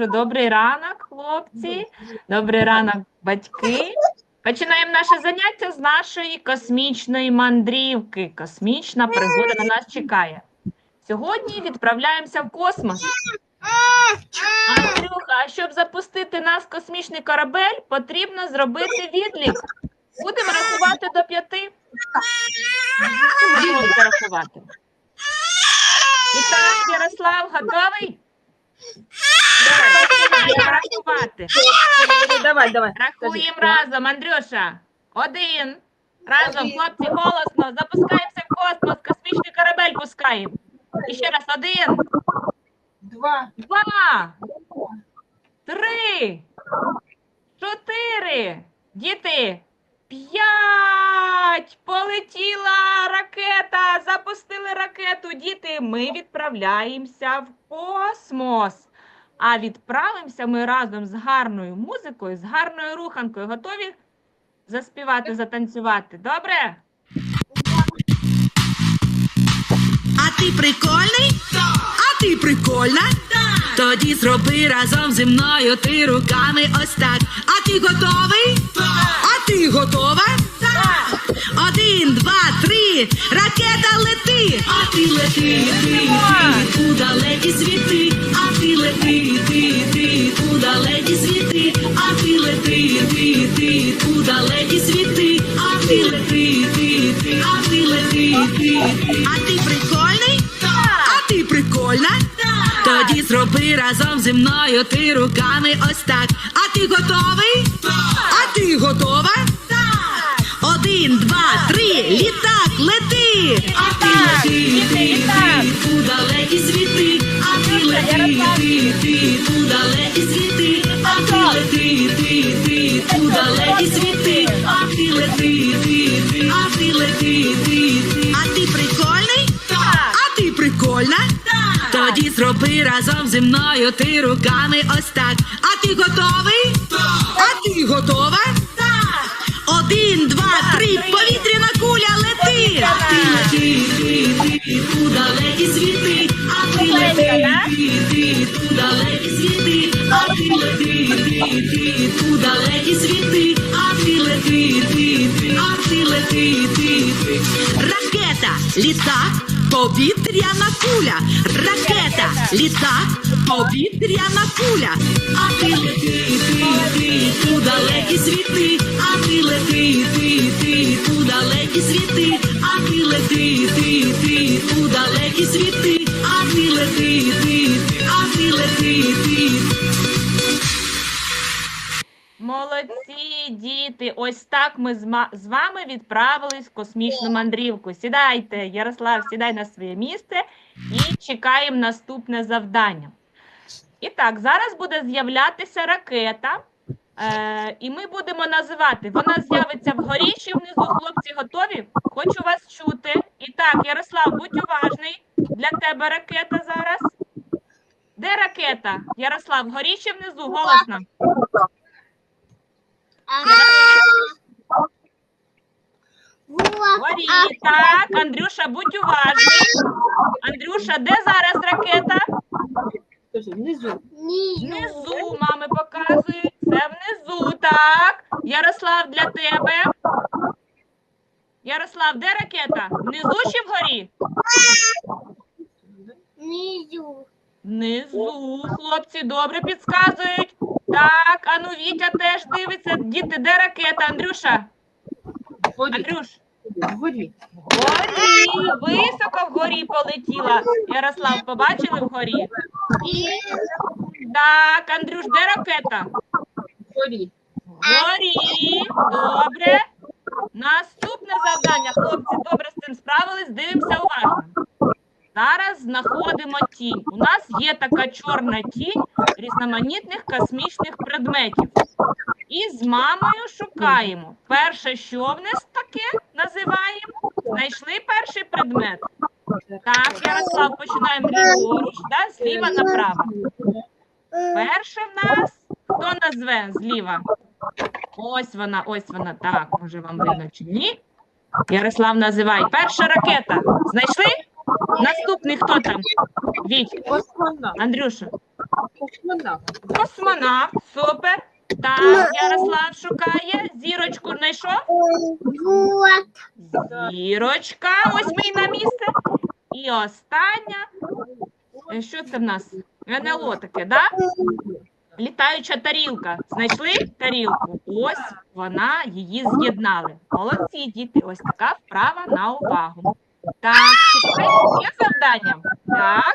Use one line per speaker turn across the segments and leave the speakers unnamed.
добрий ранок, хлопці. Добрий ранок, батьки. Починаємо наше заняття з нашої космічної мандрівки. Космічна пригода на нас чекає. Сьогодні відправляємося в космос. Андрюха, а щоб запустити нас в космічний корабель, потрібно зробити відлік. Будемо рахувати до п'яти. Рахувати. І Ярослав, готовий? Давай, рахувати.
Давай, давай.
Рахуємо разом, Андрюша. Один. Разом, хлопці, голосно. Запускаємося в космос, космічний корабель пускаємо. І ще раз, один,
Два.
два, три, чотири. Діти. П'ять. Полетіла ракета. Запустили ракету. Діти, ми відправляємося в космос. А відправимося ми разом з гарною музикою, з гарною руханкою. Готові заспівати, затанцювати? Добре?
А ти прикольний? А ти прикольна? Тоді зроби разом зі мною ти руками ось так. А ти готовий? А ти готова? Один, два, три, ракета лети. А ти лети, ти, ти, у далекі світи. А ти лети, ти, ти, у далекі світи. А ти лети, ти, ти, у далекі світи. А ти лети, ти, ти, а ти лети, ти, ти. А ти прикольний? А ти прикольна? Тоді зроби разом зі мною ти руками ось так. А ти готовий? А ти готова? Літак, лети! А ти лети, ти, ти, у далекі світи, а ти лети, ти, ти, у далекі світи, а ти лети, ти, ти, у далекі світи, а ти лети, ти, ти, а ти лети, ти, ти. А ти прикольний? А ти прикольна? Тоді зроби разом зі мною ти руками ось так. А ти готовий? А ти готова? Далекі світи, а ти лети, ти, ти, далекі світи, а ти лети, ти, ти, далекі світи, а ти лети, ти, ти, а ти лети, ти, ти. Ракета, літак, повітряна куля, ракета, літак, повітряна куля, а ти лети, ти, ти, у далекі світи, а ти лети, ти, ти, у далекі світи, а ти лети, ти, ти, у далекі світи, а ти лети, ти, а ти лети, ти.
Молодці, діти! Ось так ми з вами відправились в космічну мандрівку. Сідайте, Ярослав, сідай на своє місце і чекаємо наступне завдання. І так, зараз буде з'являтися ракета, е, і ми будемо називати. Вона з'явиться вгорі чи внизу. Хлопці готові? Хочу вас чути. І так, Ярослав, будь уважний. Для тебе ракета зараз. Де ракета? Ярослав, вгорі чи внизу? Голосно. Горі, так, Андрюша, будь уважний. Андрюша, де зараз ракета?
Скажи, внизу.
Внизу, мами показують. Це внизу, так. Ярослав, для тебе. Ярослав, де ракета? Внизу чи вгорі? Внизу. Хлопці добре підказують. Так, ану Вітя теж дивиться. Діти, де ракета? Андрюша?
Вгорі.
Андрюш?
Вгорі.
Вгорі, високо вгорі полетіла. Ярослав, побачили вгорі? Так, Андрюш, де ракета?
Вгорі.
Вгорі. Добре. Наступне завдання, хлопці, добре з цим справились. Дивимося уважно. Зараз знаходимо тінь. У нас є така чорна тінь різноманітних космічних предметів. І з мамою шукаємо. Перше, що в нас таке називаємо? Знайшли перший предмет. Так, Ярослав, починаємо ліворуч, да? зліва направо. Перше в нас хто назве зліва? Ось вона, ось вона. Так, може вам видно чи ні? Ярослав, називай. Перша ракета. Знайшли? Наступний хто там? Віть. Андрюша.
Космонавт.
Космонавт, супер. Так, Ярослав шукає. Зірочку знайшов?
Вот.
Зірочка, ось ми на місце. І остання. Е, Що це в нас? НЛО таке, да? Літаюча тарілка. Знайшли тарілку? Ось вона її з'єднали. Молодці, діти, ось така вправа на увагу. Так, чекайте, є завдання? Так.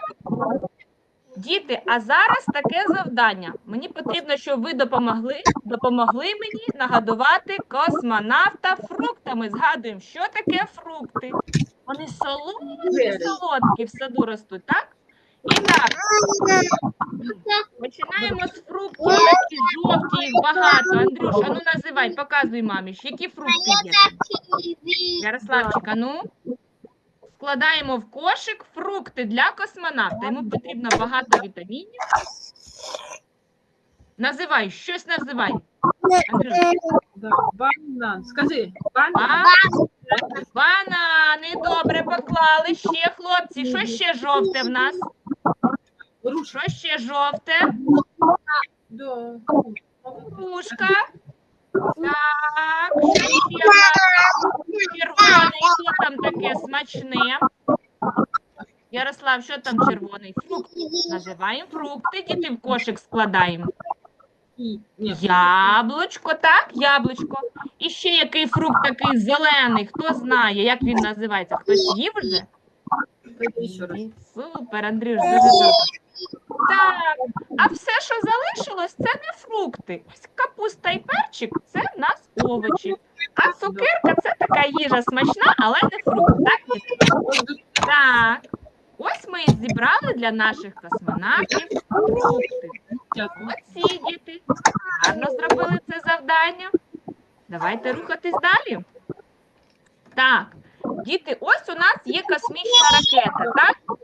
Діти, а зараз таке завдання. Мені потрібно, щоб ви допомогли, допомогли мені нагадувати космонавта фруктами. Згадуємо, що таке фрукти. Вони солодкі, солодкі в саду ростуть, так? І так, починаємо з фруктів, такі жовті, їх багато. Андрюш, а ну називай, показуй мамі, які фрукти є. Ярославчик, а ну. Складаємо в кошик фрукти для космонавта. Йому потрібно багато вітамінів. Називай, щось називай. Андрюш,
Банан. Скажи, банан.
Банани, добре поклали. Ще, хлопці, що ще жовте в нас?
Груша.
Що ще жовте?
Да.
Пушка. Так? Червоний, що там таке смачне? Ярослав, що там червоний? Фрукт. Називаємо фрукти, діти в кошик складаємо. Яблучко, так, яблучко. І ще який фрукт такий зелений, хто знає, як він називається? Хтось їв вже? Супер, Андрюш, дуже добре. Так, а все, що залишилось, це не фрукти. Ось капуста і перчик це в нас овочі. А цукерка це така їжа смачна, але не фрукт. Так, так. Ось ми і зібрали для наших космонавтів фрукти. Молодці, діти. Гарно зробили це завдання. Давайте рухатись далі. Так, діти, ось у нас є космічна ракета, так?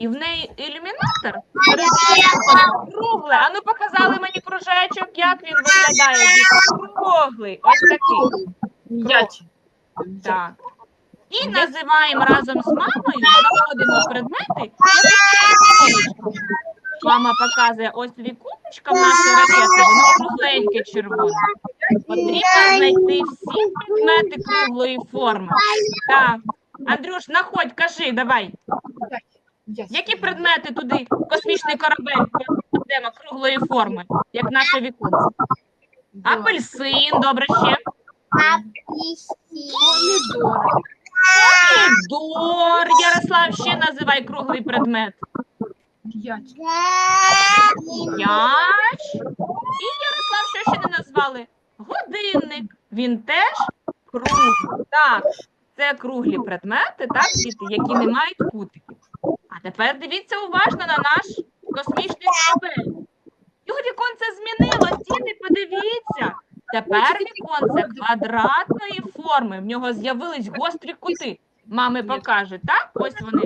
І в неї ілюмінатор круглий. А ну показали мені кружечок, як він виглядає. Круглий, ось такий.
М'яч.
Так. І називаємо разом з мамою, знаходимо предмети. Мама показує ось вікунечка в нашої ракети, воно кругленьке червоне. Потрібно знайти всі предмети круглої форми. Так. Андрюш, находь, кажи, давай. Які предмети туди космічний корабель кладемо круглої форми, як наше віконце? Апельсин, добре ще.
Помідори.
Помідор. Ярослав, ще називай круглий предмет.
М'яч.
М'яч. І Ярослав, що ще не назвали? Годинник. Він теж круглий. Так, це круглі предмети, так, діти, які не мають кутиків. А тепер дивіться уважно на наш космічний корабель. Його віконце змінилось, діти, подивіться. Тепер віконце квадратної форми. В нього з'явились гострі кути. Мами покажуть, так? Ось вони.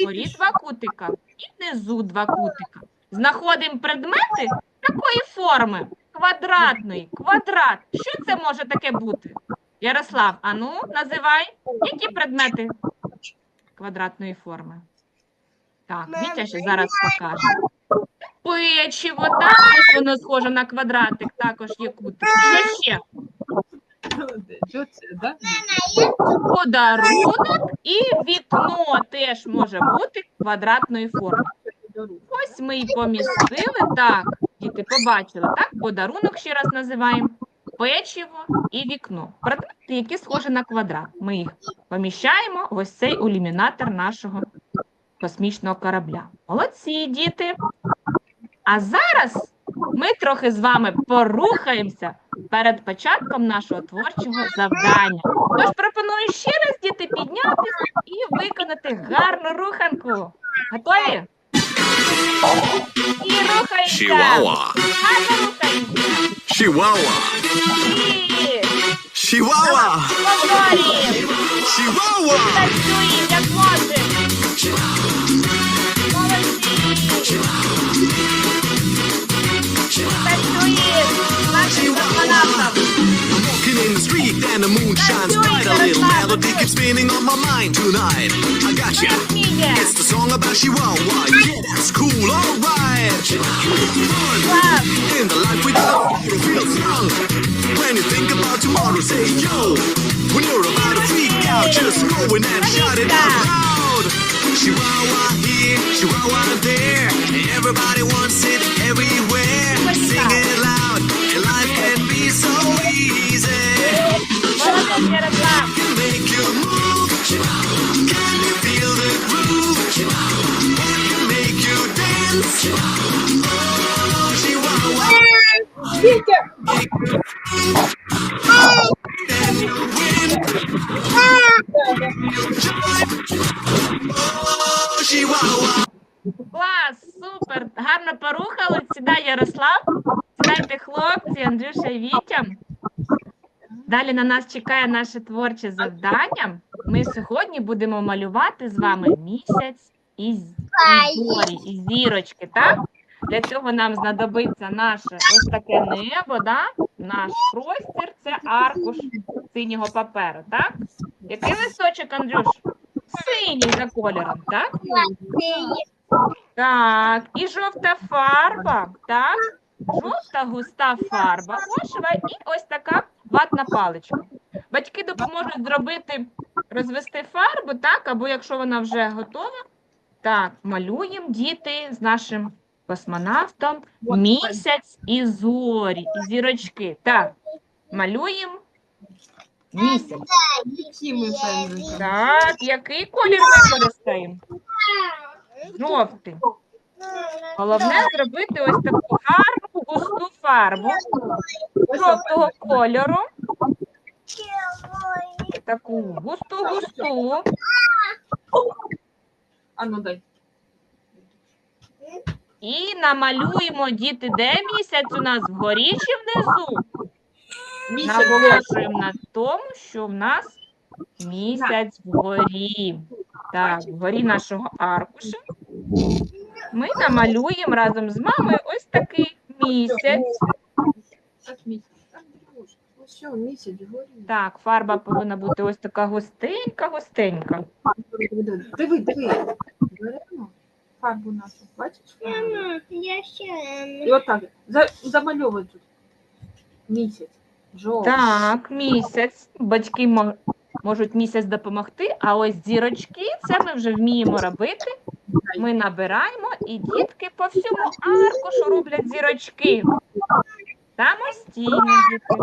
Вгорі два кутика і внизу два кутика. Знаходимо предмети такої форми, квадратної, квадрат. Що це може таке бути? Ярослав, а ну, називай, які предмети квадратної форми? Так, Вітя ще зараз покаже. Печиво, так, ось воно схоже на квадратик, також є кутик. Що ще?
Що це, да?
Подарунок і вікно теж може бути квадратної форми. Ось ми і помістили. Так, діти побачили, так? Подарунок ще раз називаємо. Печиво і вікно. Предмети, які схожі на квадрат. Ми їх поміщаємо в ось цей ілюмінатор нашого космічного корабля. Молодці, діти. А зараз ми трохи з вами порухаємося перед початком нашого творчого завдання. Тож пропоную ще раз діти піднятися і виконати гарну руханку. Готові? І рухаємося.
Chihuahua.
Гарно рухаємося.
Chihuahua.
І
Chihuahua.
повторюємо.
Chihuahua.
Танцюємо, як можемо. Молодці.
I'm walking in the street and the moon shines bright. A little spinning on my mind tonight. I got
you.
It's the song about oh, cool. All
right. Fun.
In the life without feels. When you think about tomorrow, say yo. When you're about to freak out, just and. Chihuahua here, Chihuahua there. Everybody wants it everywhere. Sing it loud. Life can be so easy.
Молодець,
Can make you move. Can you feel the groove? Can make you dance? Oh, Chihuahua. Then you win. Oh, Chihuahua.
Клас, супер. Гарно порухали. Сідай, Ярослав. Сідайте, хлопці, Андрюша і Вітя. Далі на нас чекає наше творче завдання. Ми сьогодні будемо малювати з вами місяць і зорі, і зірочки, так? Для цього нам знадобиться наше ось таке небо, да? наш простір це аркуш синього паперу, так? Який листочок, Андрюш? Синій за кольором, так? Так, і жовта фарба, так? Жовта густа фарба гошева і ось така ватна паличка. Батьки допоможуть зробити, розвести фарбу, так, або якщо вона вже готова, так, малюємо діти з нашим космонавтом місяць і зорі, і зірочки. Так, малюємо місяць.
Ми?
Так, який колір використаємо? Жовтий. Головне зробити ось таку гарну густу фарбу жовтого кольору. Таку густу-густу.
А ну дай.
І намалюємо діти, де місяць у нас вгорі чи внизу. Наголошуємо на тому, що в нас місяць вгорі. Так, вгорі нашого аркуша. Ми намалюємо разом з мамою ось такий місяць.
Так,
фарба повинна бути ось така густенька, густенька.
Диви, диви. Беремо фарбу нашу, бачиш?
Я ще
І отак. За, замальовуй тут. Місяць. Жовтий.
Так, місяць. Батьки мо- можуть місяць допомогти, а ось зірочки це ми вже вміємо робити. Ми набираємо і дітки по всьому аркушу роблять зірочки. Самостійно діти.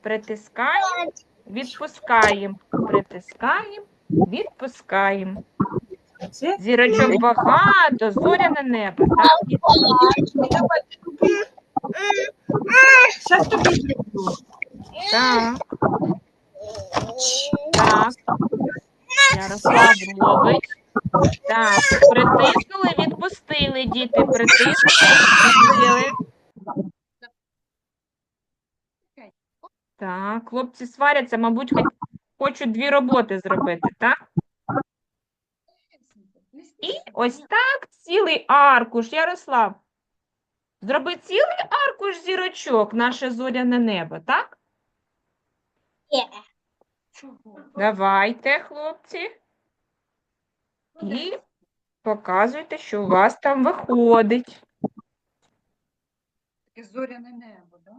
Притискаємо, відпускаємо, притискаємо, відпускаємо. Зірочок багато, зоряне небо. Так, діти?
Зараз тобі зроблю.
так, так. Ярослав робить. Так, притиснули, відпустили, діти, притиснули, відпустили. Так, хлопці сваряться, мабуть, хоч- хочуть дві роботи зробити, так? І ось так цілий аркуш, Ярослав. Зроби цілий аркуш зірочок, наше зоряне небо, так? Давайте, хлопці. І показуйте, що у вас там виходить.
Таке зоряне небо, да?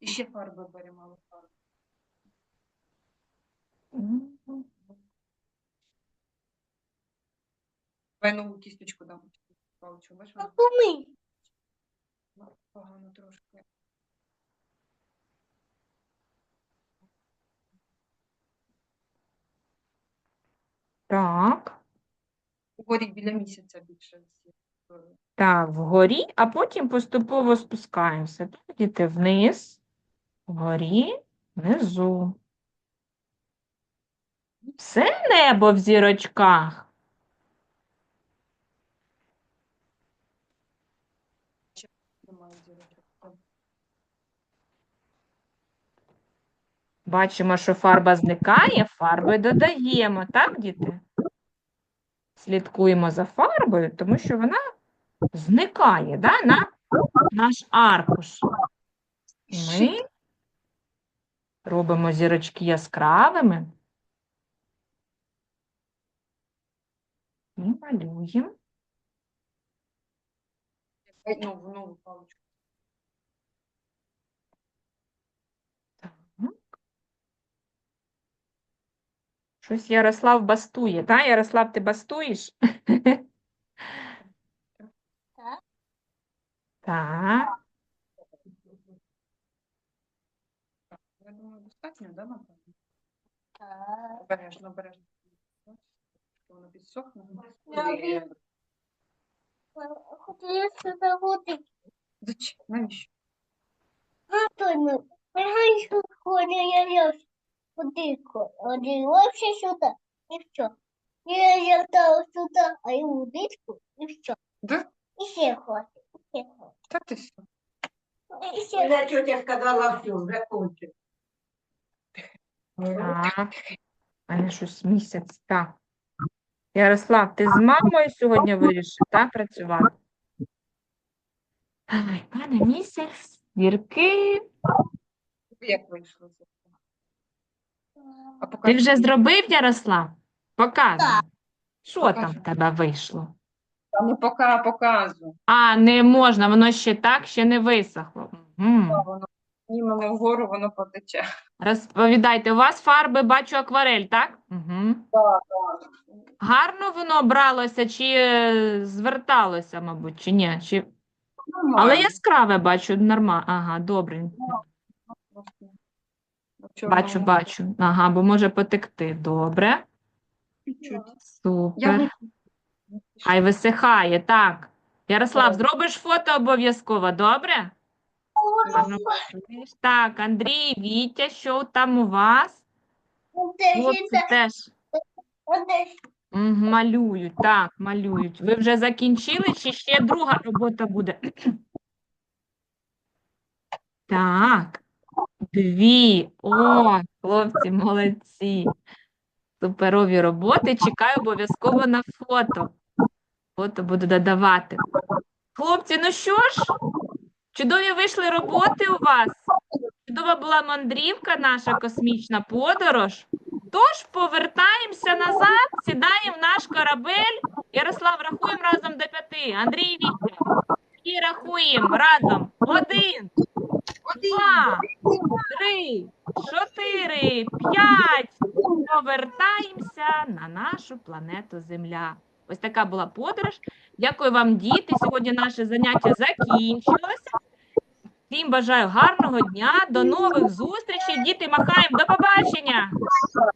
І ще фарби беремо, але фарби. Давай нову кісточку дам. Паличку, бачиш? Погано трошки.
Так,
Уходить біля місяця більше.
так, вгорі, а потім поступово спускаємося. Так, діти, вниз, вгорі, внизу. Все небо в зірочках. Бачимо, що фарба зникає, фарби додаємо, так, діти? Слідкуємо за фарбою, тому що вона зникає да, на наш аркуш. Ми робимо зірочки яскравими. І малюємо.
Нову, нову паличку.
Щось Ярослав бастує, так? Ярослав, ти бастуєш?
Так.
Так.
Я думаю, достатньо, да, напевно?
Так.
Обережно, обережно. Що Воно підсохне.
Я вірю. Хотіла.
Зачем? Навіщо?
Антону, раніше ходив я льос. Водичку. Одівався сюди. І все. Я взяв сюди, а й водичку, і все.
Да?
І ще ходить. І ще ходить.
Та ти що?
І ще
Вже тетя сказала все, вже кончить.
Так. Щось місяць. Так. Ярослав, ти з мамою сьогодні вирішив, так, працювати? Ай, пане місяць, зірки.
Як вийшло? А
Ти
покажи
вже зробив, Ярослав? Показуй.
Так.
Що там в тебе вийшло?
Та не пока показу.
А, не можна, воно ще так, ще не висохло. Мгм.
Воно знімемо вгору, воно потече.
Розповідайте, у вас фарби, бачу, акварель, так? Угу.
Так,
Гарно воно бралося чи е, зверталося, мабуть, чи ні? Чи... Але
Нормально.
яскраве бачу, нормально. Ага, добре. Бачу, бачу. Ага, бо може потекти. Добре. Супер. Хай висихає, так. Ярослав, зробиш фото обов'язково, добре? Так, Андрій, Вітя, що там у вас? Хлопці теж малюють, так, малюють. Ви вже закінчили, чи ще друга робота буде? Так, дві. О, хлопці, молодці. Суперові роботи. Чекаю обов'язково на фото. Фото буду додавати. Хлопці, ну що ж, чудові вийшли роботи у вас. Чудова була мандрівка, наша космічна подорож. Тож повертаємося назад, сідаємо в наш корабель. Ярослав, рахуємо разом до п'яти. Андрій Віктор. І рахуємо разом. Один, два, три, чотири, п'ять. Повертаємося на нашу планету Земля. Ось така була подорож. Дякую вам, діти. Сьогодні наше заняття закінчилося. Всім бажаю гарного дня, до нових зустрічей. Діти, махаємо, до побачення!